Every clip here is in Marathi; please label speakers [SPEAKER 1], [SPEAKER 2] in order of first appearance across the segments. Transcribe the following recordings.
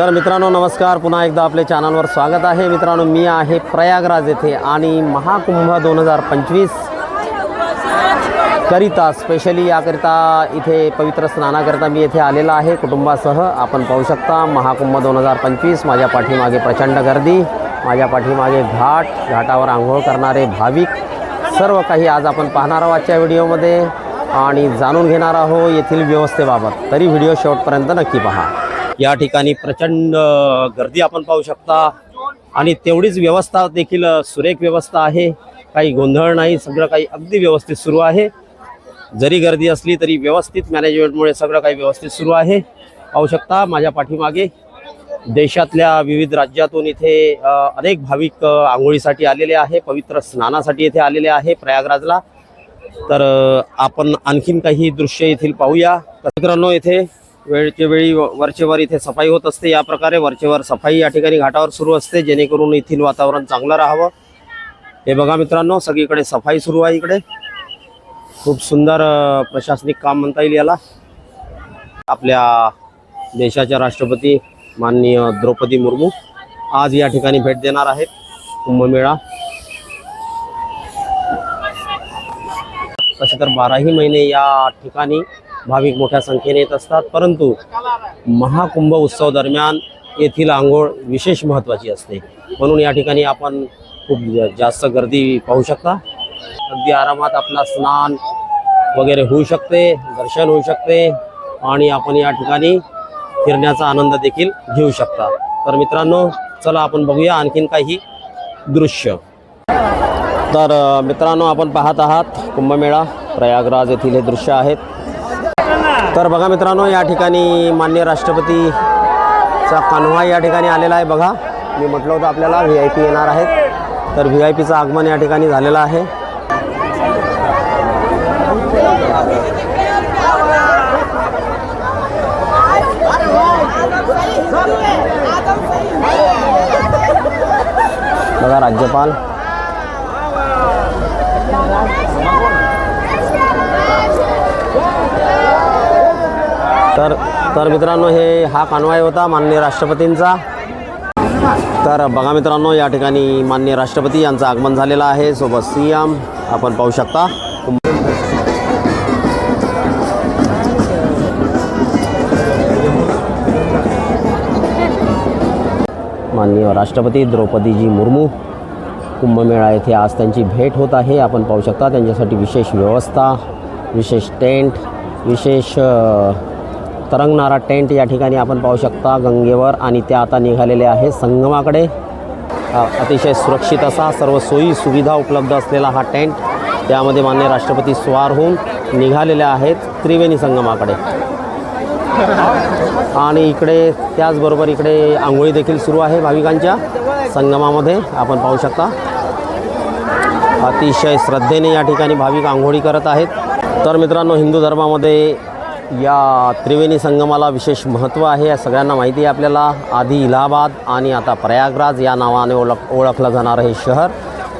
[SPEAKER 1] तर मित्रांनो नमस्कार. पुन्हा एकदा आपल्या चॅनलवर स्वागत आहे. मित्रांनो मी आहे प्रयागराज येथे आणि महाकुंभ दोन हजार पंचवीस करिता स्पेशली याकरिता इथे पवित्र स्नानाकरिता मी येथे आलेला आहे. कुटुंबासह आपण पाहू शकता महाकुंभ दोन हजार पंचवीस माझ्या पाठीमागे प्रचंड गर्दी माझ्या पाठीमागे घाट घाटावर आंघोळ करणारे भाविक. सर्व काही आज आपण पाहणार आहोत आजच्या व्हिडिओमध्ये आणि जाणून घेणार आहोत येथील व्यवस्थेबाबत. तरी व्हिडिओ शेवटपर्यंत नक्की पहा. या ठिकाणी प्रचंड गर्दी आपण पाहू शकता. आणि तेवढीच व्यवस्था देखील सुरेख व्यवस्था आहे. काही गोंधळ नाही सगळं काही अगदी व्यवस्थित सुरू आहे. जरी गर्दी असली तरी व्यवस्थित मॅनेजमेंटमुळे सगळं काही व्यवस्थित सुरू आहे. पाहू शकता माझ्या पाठीमागे देशातल्या विविध राज्यातून इथे अनेक भाविक आंघोळीसाठी आलेले आहे पवित्र स्नानासाठी इथे आलेले आहे प्रयागराजला. तर आपण आणखीन काही दृश्य येथील पाहूया. मित्रांनो येथे वेळच्या वेळी व- वरचेवर इथे सफाई होत असते. या प्रकारे वरचेवर सफाई या ठिकाणी घाटावर सुरू असते. जेणेकरून येथील वातावरण चांगलं राहावं. हे बघा मित्रांनो सगळीकडे सफाई सुरू आहे इकडे. खूप सुंदर प्रशासनिक काम म्हणता येईल याला. आपल्या देशाच्या राष्ट्रपती माननीय द्रौपदी मुर्मू आज या ठिकाणी भेट देणार आहेत. कुंभमेळा. तसे तर बाराही महिने या ठिकाणी भाविक मोठ्या संख्येने येत असतात. परंतु महाकुंभ उत्सव दरम्यान येथील आंघोळ विशेष महत्त्वाची असते. म्हणून या ठिकाणी आपण खूप जास्त गर्दी पाहू शकता. अगदी आरामात आपला स्नान वगैरे होऊ शकते दर्शन होऊ शकते आणि आपण या ठिकाणी फिरण्याचा आनंद देखील घेऊ शकता. तर मित्रांनो चला आपण बघूया आणखीन काही दृश्य. तर मित्रांनो आपण पाहत आहात कुंभमेळा. प्रयागराज येथील हे दृश्य आहेत. तर बघा मित्रांनो या ठिकाणी मान्य राष्ट्रपतीचा कान्हा या ठिकाणी आलेला आहे. बघा मी म्हटलं होतं आपल्याला व्ही आय पी येणार आहेत. तर व्ही आय पीचं आगमन या ठिकाणी झालेलं आहे. बघा राज्यपाल तर तर मित्रांनो हे हा कानवाय होता माननीय राष्ट्रपतींचा. तर बघा मित्रांनो या ठिकाणी माननीय राष्ट्रपती यांचं आगमन झालेलं आहे. सोबत सी एम आपण पाहू शकता. माननीय राष्ट्रपती द्रौपदीजी मुर्मू कुंभमेळा येथे आज त्यांची भेट होत आहे. आपण पाहू शकता त्यांच्यासाठी विशेष व्यवस्था विशेष टेंट विशेष तरंगणारा टेंट या ठिकाणी आपण पाहू शकता. गंगेवर आणि त्या आता निघालेले आहे संगमाकडे. अतिशय सुरक्षित असा सर्व सोयी सुविधा उपलब्ध असलेला हा टेंट. त्यामध्ये मान्य राष्ट्रपती स्वार होऊन निघालेले आहेत त्रिवेणी संगमाकडे. आणि इकडे त्याचबरोबर इकडे आंघोळी देखील सुरू आहे भाविकांच्या. संगमामध्ये आपण पाहू शकता. अतिशय श्रद्धेने या ठिकाणी भाविक आंघोळी करत आहेत. तर मित्रांनो हिंदू धर्मामध्ये या त्रिवेणी संगमाला विशेष महत्त्व आहे. या सगळ्यांना माहिती आहे आपल्याला. आधी इलाहाबाद आणि आता प्रयागराज या नावाने ओळख ओळखलं जाणारं हे शहर.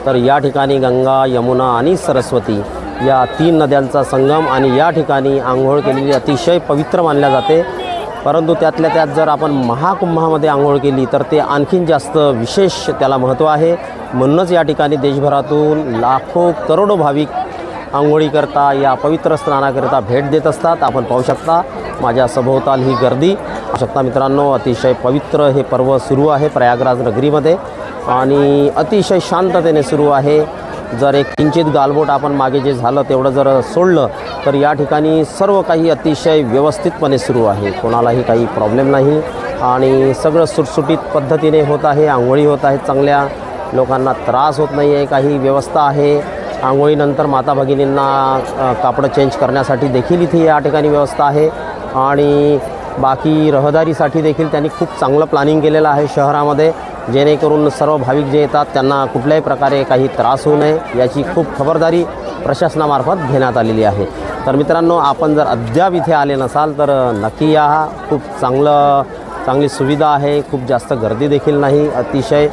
[SPEAKER 1] तर या ठिकाणी गंगा यमुना आणि सरस्वती या तीन नद्यांचा संगम आणि या ठिकाणी आंघोळ केलेली अतिशय पवित्र मानल्या जाते. परंतु त्यातल्या त्यात जर आपण महाकुंभामध्ये आंघोळ केली तर ते आणखीन जास्त विशेष त्याला महत्त्व आहे. म्हणूनच या ठिकाणी देशभरातून लाखो करोडो भाविक आंघोळीकरता या पवित्र स्नानाकरिता भेट देत असतात. आपण पाहू शकता माझ्या सभोवताल ही गर्दी. पाहू शकता मित्रांनो अतिशय पवित्र हे पर्व सुरू आहे प्रयागराज नगरीमध्ये. आणि अतिशय शांततेने सुरू आहे. जर एक किंचित गालबोट आपण मागे जे झालं तेवढं जर सोडलं तर या ठिकाणी सर्व काही अतिशय व्यवस्थितपणे सुरू आहे. कोणालाही काही प्रॉब्लेम नाही. आणि सगळं सुटसुटीत पद्धतीने होत आहे. आंघोळी होत आहेत चांगल्या. लोकांना त्रास होत नाही आहे काही व्यवस्था आहे. आंघोळीनंतर माता भगिनींना कापडं चेंज करण्यासाठी देखील इथे या ठिकाणी व्यवस्था आहे. आणि बाकी रहदारीसाठी देखील त्यांनी खूप चांगलं प्लॅनिंग केलेलं आहे शहरामध्ये. जेणेकरून सर्व भाविक जे येतात त्यांना कुठल्याही प्रकारे काही त्रास होऊ नये याची खूप खबरदारी प्रशासनामार्फत घेण्यात आलेली आहे. तर मित्रांनो आपण जर अद्याप इथे आले नसाल तर नक्की या. खूप चांगलं चांगली सुविधा आहे. खूप जास्त गर्दी देखील नाही. अतिशय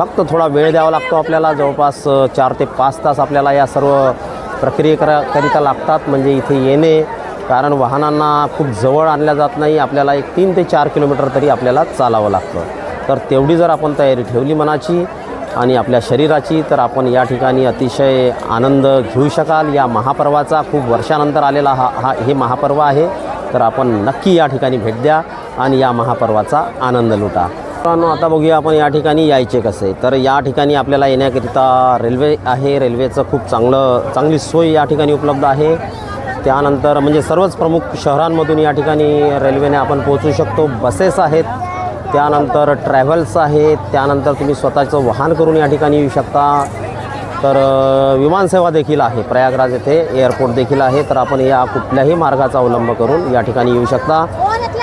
[SPEAKER 1] फक्त थोडा वेळ द्यावा लागतो आपल्याला. जवळपास चार ते पाच तास आपल्याला या सर्व प्रक्रियेकरा करिता लागतात म्हणजे इथे येणे. कारण वाहनांना खूप जवळ आणल्या जात नाही. आपल्याला एक तीन ते चार किलोमीटर तरी आपल्याला चालावं लागतं. तर तेवढी जर आपण तयारी ठेवली मनाची आणि आपल्या शरीराची तर आपण या ठिकाणी अतिशय आनंद घेऊ शकाल. या महापर्वाचा खूप वर्षानंतर आलेला हा हा हे महापर्व आहे. तर आपण नक्की या ठिकाणी भेट द्या आणि या महापर्वाचा आनंद लुटा. मित्रांनो आता बघूया आपण या ठिकाणी यायचे कसे. तर या ठिकाणी आपल्याला येण्याकरिता रेल्वे आहे. रेल्वेचं खूप चांगलं चांगली सोय या ठिकाणी उपलब्ध आहे. त्यानंतर म्हणजे सर्वच प्रमुख शहरांमधून या ठिकाणी रेल्वेने आपण पोहोचू शकतो. बसेस आहेत त्यानंतर ट्रॅव्हल्स आहेत त्यानंतर तुम्ही स्वतःचं वाहन करून या ठिकाणी येऊ शकता. तर विमानसेवा देखील आहे. प्रयागराज येथे एअरपोर्ट देखील आहे. तर आपण या कुठल्याही मार्गाचा अवलंब करून या ठिकाणी येऊ शकता.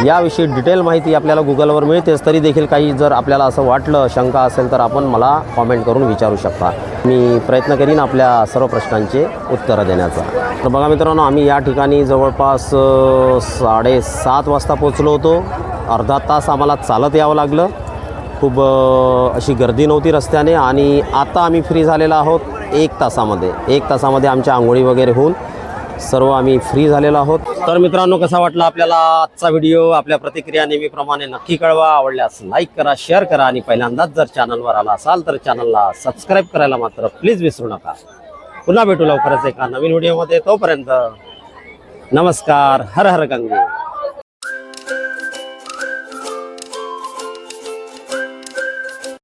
[SPEAKER 1] याविषयी डिटेल माहिती आपल्याला गुगलवर मिळतेच तरी देखील काही जर आपल्याला असं वाटलं शंका असेल तर आपण मला कॉमेंट करून विचारू शकता. मी प्रयत्न करीन आपल्या सर्व प्रश्नांचे उत्तरं देण्याचा. तर बघा मित्रांनो आम्ही या ठिकाणी जवळपास साडेसात वाजता पोचलो होतो. अर्धा तास आम्हाला चालत यावं लागलं. खूप अशी गर्दी नव्हती रस्त्याने आणि आता आम्ही फ्री झालेलो आहोत एक तासामध्ये. एक तासामध्ये आमच्या आंघोळी वगैरे होऊन सर्व आम्ही फ्री झालेलो आहोत. तर मित्रांनो कसा वाटला आपल्याला आजचा व्हिडिओ आपल्या प्रतिक्रिया नेहमीप्रमाणे नक्की कळवा. आवडल्यास लाईक करा शेअर करा आणि पहिल्यांदाच जर चॅनलवर आला असाल तर चॅनलला सबस्क्राईब करायला मात्र प्लीज विसरू नका. पुन्हा भेटू लवकरच एका नवीन व्हिडिओमध्ये तोपर्यंत नमस्कार. हर हर गंगे.